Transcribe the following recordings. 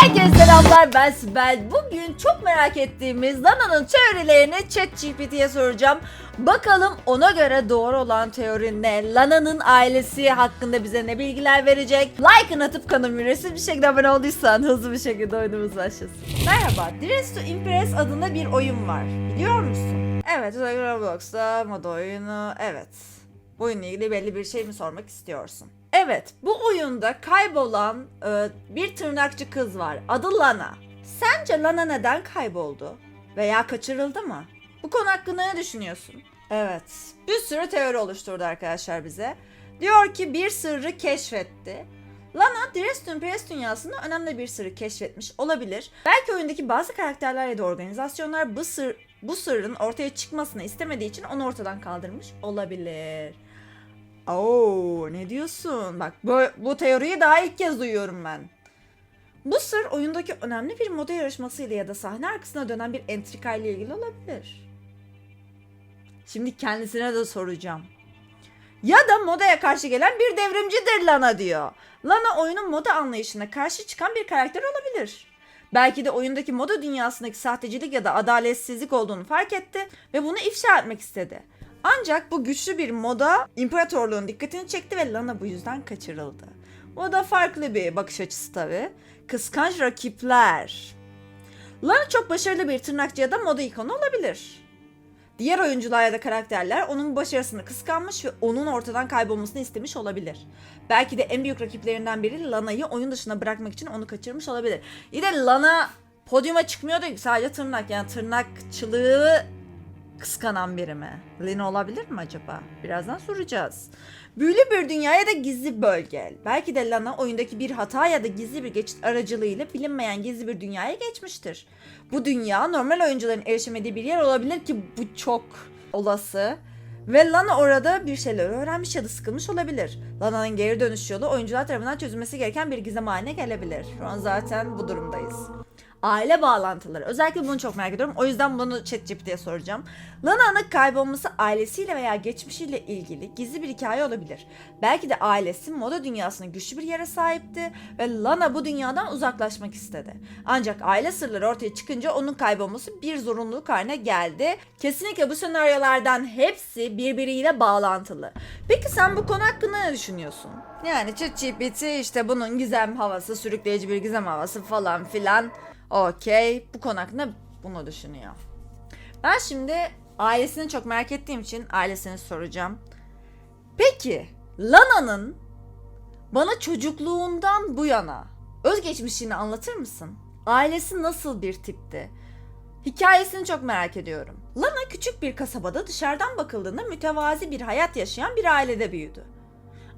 Herkese selamlar ben Sibel. Bugün çok merak ettiğimiz Lana'nın teorilerini ChatGPT'ye soracağım. Bakalım ona göre doğru olan teori ne? Lana'nın ailesi hakkında bize ne bilgiler verecek? Like'ını atıp kanalıma ücretsiz bir şekilde abone olduysan hızlı bir şekilde oyunumuz başlasın. Merhaba, Dress to Impress adında bir oyun var. Biliyor musun? Evet, Roblox'ta moda oyunu, evet. Bu oyunla ilgili belli bir şey mi sormak istiyorsun? Evet, bu oyunda kaybolan e, bir tırnakçı kız var. Adı Lana. Sence Lana neden kayboldu? Veya kaçırıldı mı? Bu konu hakkında ne düşünüyorsun? Evet, bir sürü teori oluşturdu arkadaşlar bize. Diyor ki bir sırrı keşfetti. Lana Dresden Press dünyasında önemli bir sırrı keşfetmiş olabilir. Belki oyundaki bazı karakterler ya da organizasyonlar bu sır bu sırrın ortaya çıkmasını istemediği için onu ortadan kaldırmış olabilir. Oo, ne diyorsun? Bak bu, bu teoriyi daha ilk kez duyuyorum ben. Bu sır oyundaki önemli bir moda yarışmasıyla ya da sahne arkasına dönen bir entrika ile ilgili olabilir. Şimdi kendisine de soracağım. Ya da modaya karşı gelen bir devrimcidir Lana diyor. Lana oyunun moda anlayışına karşı çıkan bir karakter olabilir. Belki de oyundaki moda dünyasındaki sahtecilik ya da adaletsizlik olduğunu fark etti ve bunu ifşa etmek istedi. Ancak bu güçlü bir moda imparatorluğun dikkatini çekti ve Lana bu yüzden kaçırıldı. Bu da farklı bir bakış açısı tabi. Kıskanç rakipler. Lana çok başarılı bir tırnakçı ya da moda ikonu olabilir. Diğer oyuncular ya da karakterler onun başarısını kıskanmış ve onun ortadan kaybolmasını istemiş olabilir. Belki de en büyük rakiplerinden biri Lana'yı oyun dışına bırakmak için onu kaçırmış olabilir. Yine Lana podyuma çıkmıyordu sadece tırnak yani tırnakçılığı kıskanan biri mi? Lina olabilir mi acaba? Birazdan soracağız. Büyülü bir dünya ya da gizli bölge. Belki de Lana oyundaki bir hata ya da gizli bir geçit aracılığıyla bilinmeyen gizli bir dünyaya geçmiştir. Bu dünya normal oyuncuların erişemediği bir yer olabilir ki bu çok olası. Ve Lana orada bir şeyler öğrenmiş ya da sıkılmış olabilir. Lana'nın geri dönüş yolu oyuncular tarafından çözülmesi gereken bir gizem haline gelebilir. Şu an zaten bu durumdayız. Aile bağlantıları. Özellikle bunu çok merak ediyorum. O yüzden bunu ChatGPT'ye soracağım. Lana'nın kaybolması ailesiyle veya geçmişiyle ilgili gizli bir hikaye olabilir. Belki de ailesi moda dünyasında güçlü bir yere sahipti ve Lana bu dünyadan uzaklaşmak istedi. Ancak aile sırları ortaya çıkınca onun kaybolması bir zorunluluk haline geldi. Kesinlikle bu senaryolardan hepsi birbiriyle bağlantılı. Peki sen bu konu hakkında ne düşünüyorsun? Yani ChatGPT işte bunun gizem havası, sürükleyici bir gizem havası falan filan. Okey. Bu konu hakkında bunu düşünüyor. Ben şimdi ailesini çok merak ettiğim için ailesini soracağım. Peki Lana'nın bana çocukluğundan bu yana özgeçmişini anlatır mısın? Ailesi nasıl bir tipti? Hikayesini çok merak ediyorum. Lana küçük bir kasabada dışarıdan bakıldığında mütevazi bir hayat yaşayan bir ailede büyüdü.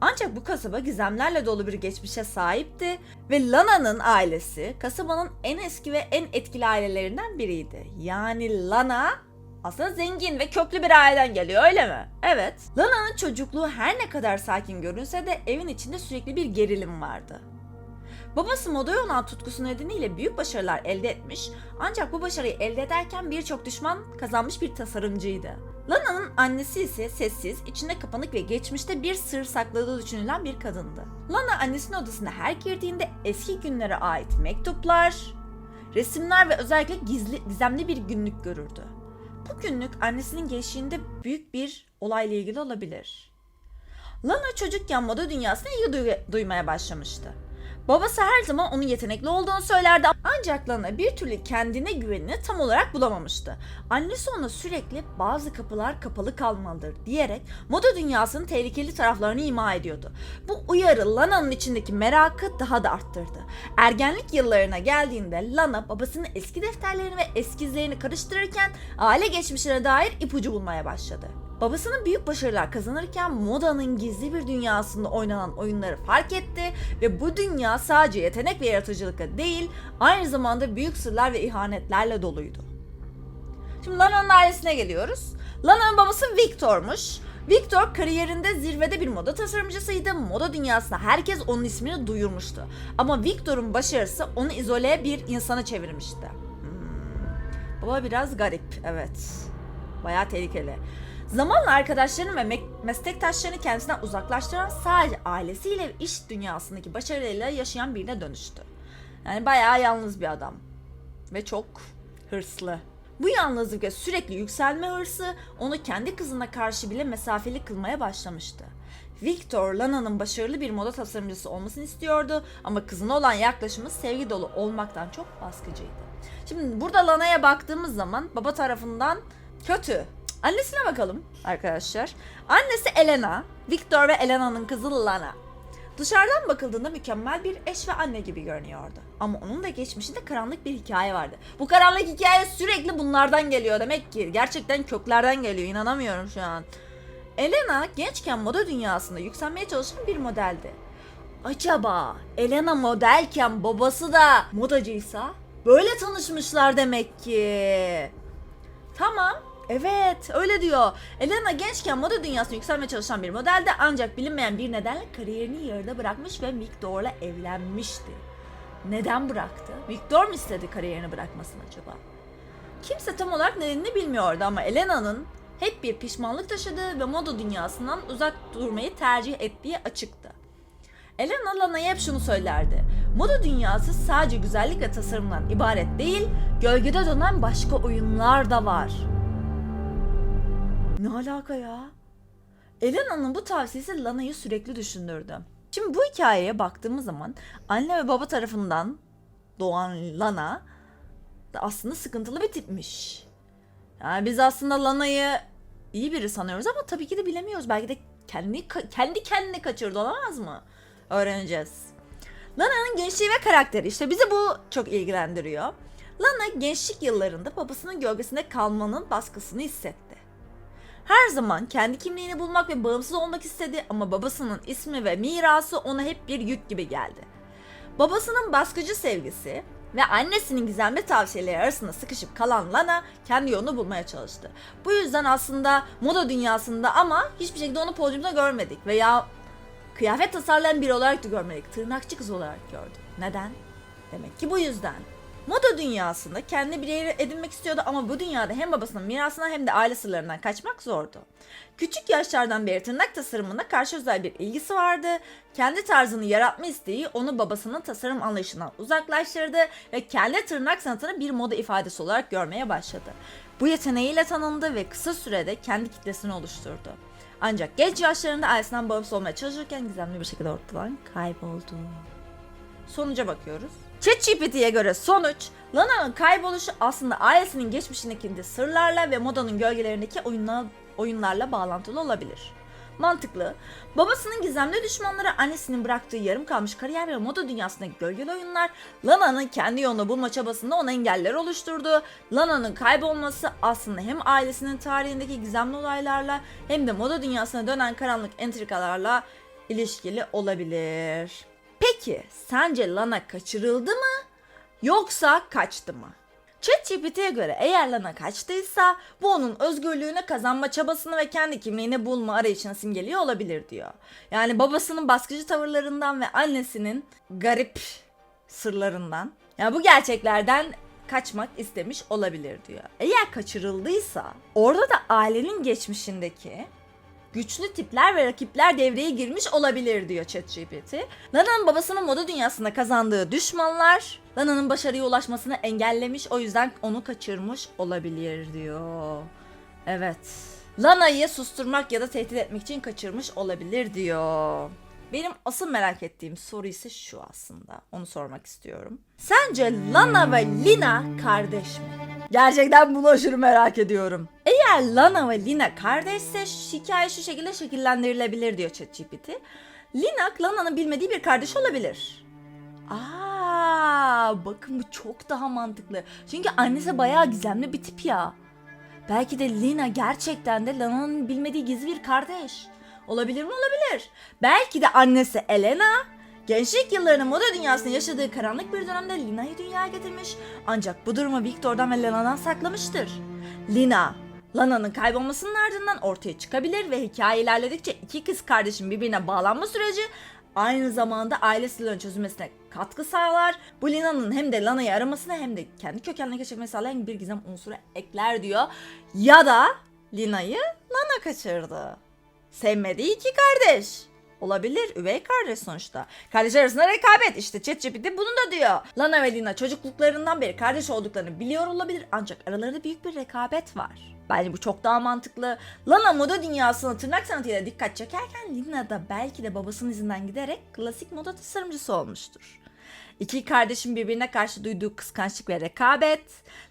Ancak bu kasaba gizemlerle dolu bir geçmişe sahipti ve Lana'nın ailesi kasabanın en eski ve en etkili ailelerinden biriydi. Yani Lana aslında zengin ve köklü bir aileden geliyor öyle mi? Evet. Lana'nın çocukluğu her ne kadar sakin görünse de evin içinde sürekli bir gerilim vardı. Babası modaya olan tutkusu nedeniyle büyük başarılar elde etmiş ancak bu başarıyı elde ederken birçok düşman kazanmış bir tasarımcıydı. Lana'nın annesi ise sessiz, içinde kapanık ve geçmişte bir sır sakladığı düşünülen bir kadındı. Lana annesinin odasına her girdiğinde eski günlere ait mektuplar, resimler ve özellikle gizli, gizemli bir günlük görürdü. Bu günlük annesinin gençliğinde büyük bir olayla ilgili olabilir. Lana çocukken moda dünyasına ilgi duy- duymaya başlamıştı. Babası her zaman onun yetenekli olduğunu söylerdi ancak Lana bir türlü kendine güvenini tam olarak bulamamıştı. Annesi ona sürekli bazı kapılar kapalı kalmalıdır diyerek moda dünyasının tehlikeli taraflarını ima ediyordu. Bu uyarı Lana'nın içindeki merakı daha da arttırdı. Ergenlik yıllarına geldiğinde Lana babasının eski defterlerini ve eskizlerini karıştırırken aile geçmişine dair ipucu bulmaya başladı. Babasının büyük başarılar kazanırken modanın gizli bir dünyasında oynanan oyunları fark etti ve bu dünya sadece yetenek ve yaratıcılıkla değil, aynı zamanda büyük sırlar ve ihanetlerle doluydu. Şimdi Lana'nın ailesine geliyoruz. Lana'nın babası Victor'muş. Victor kariyerinde zirvede bir moda tasarımcısıydı. Moda dünyasında herkes onun ismini duyurmuştu. Ama Victor'un başarısı onu izole bir insana çevirmişti. Hmm. Baba biraz garip, evet. Bayağı tehlikeli. Zamanla arkadaşlarını ve me- meslektaşlarını kendisinden uzaklaştıran sadece ailesiyle iş dünyasındaki başarılarıyla yaşayan birine dönüştü. Yani bayağı yalnız bir adam. Ve çok hırslı. Bu yalnızlık ve sürekli yükselme hırsı onu kendi kızına karşı bile mesafeli kılmaya başlamıştı. Victor, Lana'nın başarılı bir moda tasarımcısı olmasını istiyordu ama kızına olan yaklaşımı sevgi dolu olmaktan çok baskıcıydı. Şimdi burada Lana'ya baktığımız zaman baba tarafından kötü. Annesine bakalım arkadaşlar. Annesi Elena, Victor ve Elena'nın kızı Lana. Dışarıdan bakıldığında mükemmel bir eş ve anne gibi görünüyordu. Ama onun da geçmişinde karanlık bir hikaye vardı. Bu karanlık hikaye sürekli bunlardan geliyor demek ki. Gerçekten köklerden geliyor. İnanamıyorum şu an. Elena gençken moda dünyasında yükselmeye çalışan bir modeldi. Acaba Elena modelken babası da modacıysa? Böyle tanışmışlar demek ki. Tamam. Evet öyle diyor. Elena gençken moda dünyasında yükselmeye çalışan bir modeldi ancak bilinmeyen bir nedenle kariyerini yarıda bırakmış ve Victor'la evlenmişti. Neden bıraktı? Victor mu istedi kariyerini bırakmasını acaba? Kimse tam olarak nedenini bilmiyordu ama Elena'nın hep bir pişmanlık taşıdığı ve moda dünyasından uzak durmayı tercih ettiği açıktı. Elena Lana'ya hep şunu söylerdi. Moda dünyası sadece güzellik ve tasarımdan ibaret değil, gölgede dönen başka oyunlar da var. Ne alaka ya? Elena'nın bu tavsiyesi Lana'yı sürekli düşündürdü. Şimdi bu hikayeye baktığımız zaman anne ve baba tarafından doğan Lana da aslında sıkıntılı bir tipmiş. Yani biz aslında Lana'yı iyi biri sanıyoruz ama tabii ki de bilemiyoruz. Belki de kendi kendi kendine kaçırdı olamaz mı? Öğreneceğiz. Lana'nın gençliği ve karakteri işte bizi bu çok ilgilendiriyor. Lana gençlik yıllarında babasının gölgesinde kalmanın baskısını hissetti. Her zaman kendi kimliğini bulmak ve bağımsız olmak istedi ama babasının ismi ve mirası ona hep bir yük gibi geldi. Babasının baskıcı sevgisi ve annesinin gizemli tavsiyeleri arasında sıkışıp kalan Lana kendi yolunu bulmaya çalıştı. Bu yüzden aslında moda dünyasında ama hiçbir şekilde onu podyumda görmedik veya kıyafet tasarlayan biri olarak da görmedik. Tırnakçı kız olarak gördük. Neden? Demek ki bu yüzden. Moda dünyasında kendi bir yeri edinmek istiyordu ama bu dünyada hem babasının mirasına hem de aile sırlarından kaçmak zordu. Küçük yaşlardan beri tırnak tasarımına karşı özel bir ilgisi vardı. Kendi tarzını yaratma isteği onu babasının tasarım anlayışından uzaklaştırdı ve kendi tırnak sanatını bir moda ifadesi olarak görmeye başladı. Bu yeteneğiyle tanındı ve kısa sürede kendi kitlesini oluşturdu. Ancak genç yaşlarında ailesinden bağımsız olmaya çalışırken gizemli bir şekilde ortadan kayboldu. Sonuca bakıyoruz. ChatGPT'ye göre sonuç, Lana'nın kayboluşu aslında ailesinin geçmişindeki sırlarla ve modanın gölgelerindeki oyunla, oyunlarla bağlantılı olabilir. Mantıklı. Babasının gizemli düşmanları annesinin bıraktığı yarım kalmış kariyer ve moda dünyasındaki gölgeli oyunlar Lana'nın kendi yolunu bulma çabasında ona engeller oluşturdu. Lana'nın kaybolması aslında hem ailesinin tarihindeki gizemli olaylarla hem de moda dünyasına dönen karanlık entrikalarla ilişkili olabilir. Peki sence Lana kaçırıldı mı yoksa kaçtı mı? ChatGPT'ye göre eğer Lana kaçtıysa bu onun özgürlüğünü kazanma çabasını ve kendi kimliğini bulma arayışını simgeliyor olabilir diyor. Yani babasının baskıcı tavırlarından ve annesinin garip sırlarından. Yani bu gerçeklerden kaçmak istemiş olabilir diyor. Eğer kaçırıldıysa orada da ailenin geçmişindeki güçlü tipler ve rakipler devreye girmiş olabilir diyor ChatGPT. Lana'nın babasının moda dünyasında kazandığı düşmanlar Lana'nın başarıya ulaşmasını engellemiş o yüzden onu kaçırmış olabilir diyor. Evet. Lana'yı susturmak ya da tehdit etmek için kaçırmış olabilir diyor. Benim asıl merak ettiğim soru ise şu aslında. Onu sormak istiyorum. Sence Lana ve Lina kardeş mi? Gerçekten bunu aşırı merak ediyorum. Eğer Lana ve Lina kardeşse hikaye şu şekilde şekillendirilebilir diyor ChatGPT. Lina Lana'nın bilmediği bir kardeş olabilir. Aa, bakın bu çok daha mantıklı. Çünkü annesi bayağı gizemli bir tip ya. Belki de Lina gerçekten de Lana'nın bilmediği gizli bir kardeş. Olabilir mi? Olabilir. Belki de annesi Elena gençlik yıllarını moda dünyasında yaşadığı karanlık bir dönemde Lina'yı dünyaya getirmiş ancak bu durumu Victor'dan ve Lana'dan saklamıştır. Lina, Lana'nın kaybolmasının ardından ortaya çıkabilir ve hikaye ilerledikçe iki kız kardeşin birbirine bağlanma süreci aynı zamanda aile sırlarının çözülmesine katkı sağlar. Bu Lina'nın hem de Lana'yı aramasına hem de kendi kökenine geçirmesi sağlayan bir gizem unsuru ekler diyor. Ya da Lina'yı Lana kaçırdı. Sevmediği iki kardeş. Olabilir. Üvey kardeş sonuçta. Kardeşler arasında rekabet. İşte ChatGPT bunu da diyor. Lana ve Lina çocukluklarından beri kardeş olduklarını biliyor olabilir ancak aralarında büyük bir rekabet var. Bence bu çok daha mantıklı. Lana moda dünyasına tırnak sanatıyla dikkat çekerken Lina da belki de babasının izinden giderek klasik moda tasarımcısı olmuştur. İki kardeşin birbirine karşı duyduğu kıskançlık ve rekabet,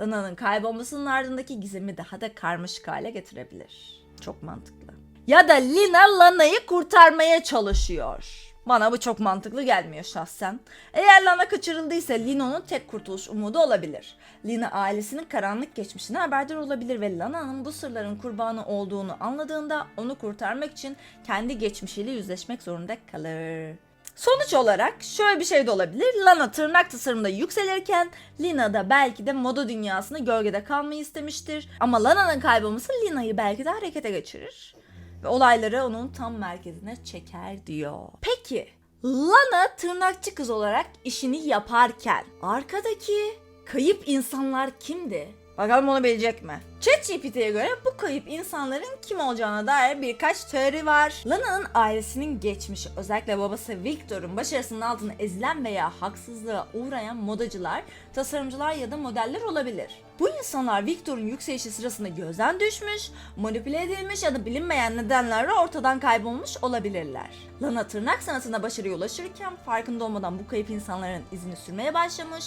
Lana'nın kaybolmasının ardındaki gizemi daha da karmaşık hale getirebilir. Çok mantıklı. Ya da Lina Lana'yı kurtarmaya çalışıyor. Bana bu çok mantıklı gelmiyor şahsen. Eğer Lana kaçırıldıysa Lino'nun tek kurtuluş umudu olabilir. Lina ailesinin karanlık geçmişine haberdar olabilir ve Lana'nın bu sırların kurbanı olduğunu anladığında onu kurtarmak için kendi geçmişiyle yüzleşmek zorunda kalır. Sonuç olarak şöyle bir şey de olabilir. Lana tırnak tasarımında yükselirken Lina da belki de moda dünyasında gölgede kalmayı istemiştir. Ama Lana'nın kaybolması Lina'yı belki de harekete geçirir. Ve olayları onun tam merkezine çeker diyor. Peki Lana tırnakçı kız olarak işini yaparken arkadaki kayıp insanlar kimdi? Bakalım onu bilecek mi? ChatGPT'ye göre bu kayıp insanların kim olacağına dair birkaç teori var. Lana'nın ailesinin geçmişi, özellikle babası Victor'un başarısının altında ezilen veya haksızlığa uğrayan modacılar, tasarımcılar ya da modeller olabilir. Bu insanlar Victor'un yükselişi sırasında gözden düşmüş, manipüle edilmiş ya da bilinmeyen nedenlerle ortadan kaybolmuş olabilirler. Lana tırnak sanatına başarıya ulaşırken farkında olmadan bu kayıp insanların izini sürmeye başlamış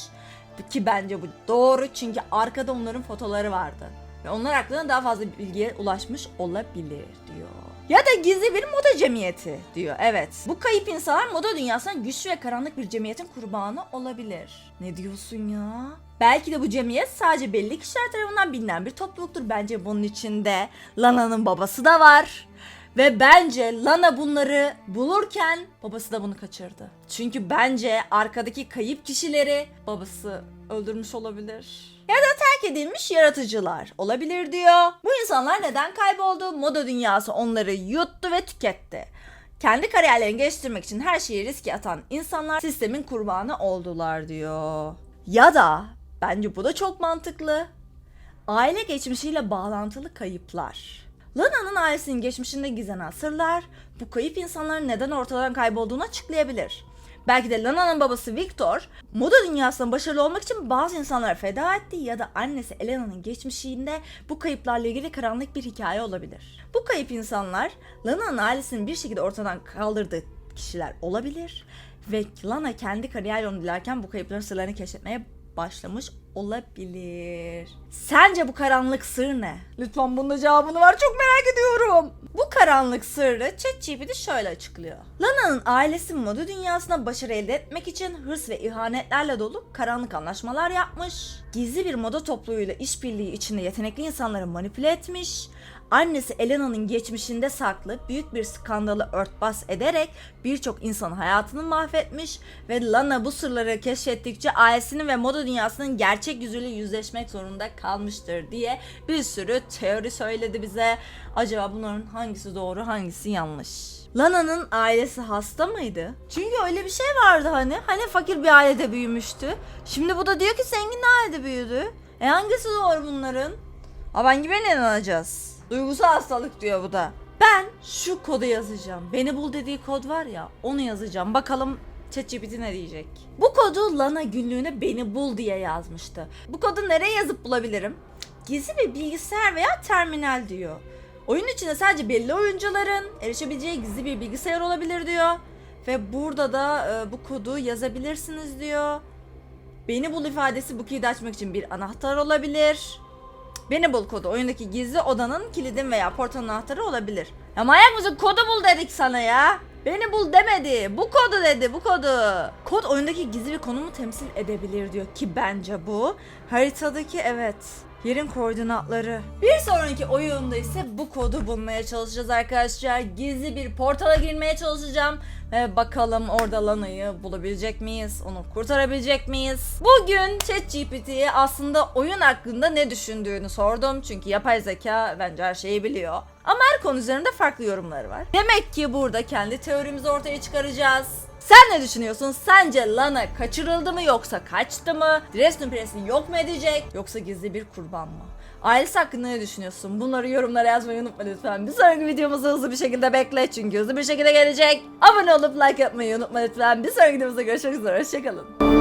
ki bence bu doğru çünkü arkada onların fotoları vardı. Ve onlar hakkında daha fazla bilgiye ulaşmış olabilir diyor. Ya da gizli bir moda cemiyeti diyor. Evet. Bu kayıp insanlar moda dünyasında güçlü ve karanlık bir cemiyetin kurbanı olabilir. Ne diyorsun ya? Belki de bu cemiyet sadece belli kişiler tarafından bilinen bir topluluktur. Bence bunun içinde Lana'nın babası da var. Ve bence Lana bunları bulurken babası da bunu kaçırdı. Çünkü bence arkadaki kayıp kişileri babası öldürmüş olabilir. Ya da terk edilmiş yaratıcılar olabilir diyor. Bu insanlar neden kayboldu? Moda dünyası onları yuttu ve tüketti. Kendi kariyerlerini geliştirmek için her şeyi riske atan insanlar sistemin kurbanı oldular diyor. Ya da bence bu da çok mantıklı. Aile geçmişiyle bağlantılı kayıplar. Lana'nın ailesinin geçmişinde gizlenen sırlar bu kayıp insanların neden ortadan kaybolduğunu açıklayabilir. Belki de Lana'nın babası Victor moda dünyasında başarılı olmak için bazı insanlara feda etti ya da annesi Elena'nın geçmişinde bu kayıplarla ilgili karanlık bir hikaye olabilir. Bu kayıp insanlar Lana'nın ailesinin bir şekilde ortadan kaldırdığı kişiler olabilir ve Lana kendi kariyer yolunu dilerken bu kayıpların sırlarını keşfetmeye başlamış olabilir. Sence bu karanlık sır ne? Lütfen bunun cevabını var çok merak ediyorum. Bu karanlık sırrı ChatGPT şöyle açıklıyor. Lana'nın ailesi moda dünyasına başarı elde etmek için hırs ve ihanetlerle dolu karanlık anlaşmalar yapmış. Gizli bir moda topluluğuyla işbirliği içinde yetenekli insanları manipüle etmiş annesi Elena'nın geçmişinde saklı büyük bir skandalı örtbas ederek birçok insanın hayatını mahvetmiş ve Lana bu sırları keşfettikçe ailesinin ve moda dünyasının gerçek yüzüyle yüzleşmek zorunda kalmıştır diye bir sürü teori söyledi bize. Acaba bunların hangisi doğru hangisi yanlış? Lana'nın ailesi hasta mıydı? Çünkü öyle bir şey vardı hani. Hani fakir bir ailede büyümüştü. Şimdi bu da diyor ki zengin ailede büyüdü. E hangisi doğru bunların? Aa ben ne inanacağız? Duygusal hastalık diyor bu da. Ben şu kodu yazacağım. Beni bul dediği kod var ya onu yazacağım. Bakalım ChatGPT ne diyecek? Bu kodu Lana günlüğüne beni bul diye yazmıştı. Bu kodu nereye yazıp bulabilirim? Gizli bir bilgisayar veya terminal diyor. Oyun içinde sadece belli oyuncuların erişebileceği gizli bir bilgisayar olabilir diyor. Ve burada da e, bu kodu yazabilirsiniz diyor. Beni bul ifadesi bu kilidi açmak için bir anahtar olabilir. Beni bul kodu oyundaki gizli odanın kilidin veya portalın anahtarı olabilir. Ya manyak mısın kodu bul dedik sana ya. Beni bul demedi. Bu kodu dedi bu kodu. Kod oyundaki gizli bir konumu temsil edebilir diyor ki bence bu. Haritadaki evet. Yerin koordinatları. Bir sonraki oyunda ise bu kodu bulmaya çalışacağız arkadaşlar. Gizli bir portala girmeye çalışacağım. Ve bakalım orada Lana'yı bulabilecek miyiz? Onu kurtarabilecek miyiz? Bugün ChatGPT'ye aslında oyun hakkında ne düşündüğünü sordum. Çünkü yapay zeka bence her şeyi biliyor. Ama her konu üzerinde farklı yorumları var. Demek ki burada kendi teorimizi ortaya çıkaracağız. Sen ne düşünüyorsun? Sence Lana kaçırıldı mı yoksa kaçtı mı? Dresden Press'i yok mu edecek yoksa gizli bir kurban mı? Ailesi hakkında ne düşünüyorsun? Bunları yorumlara yazmayı unutma lütfen. Bir sonraki videomuzu hızlı bir şekilde bekle çünkü hızlı bir şekilde gelecek. Abone olup like yapmayı unutma lütfen. Bir sonraki videomuzda görüşmek üzere. Hoşçakalın.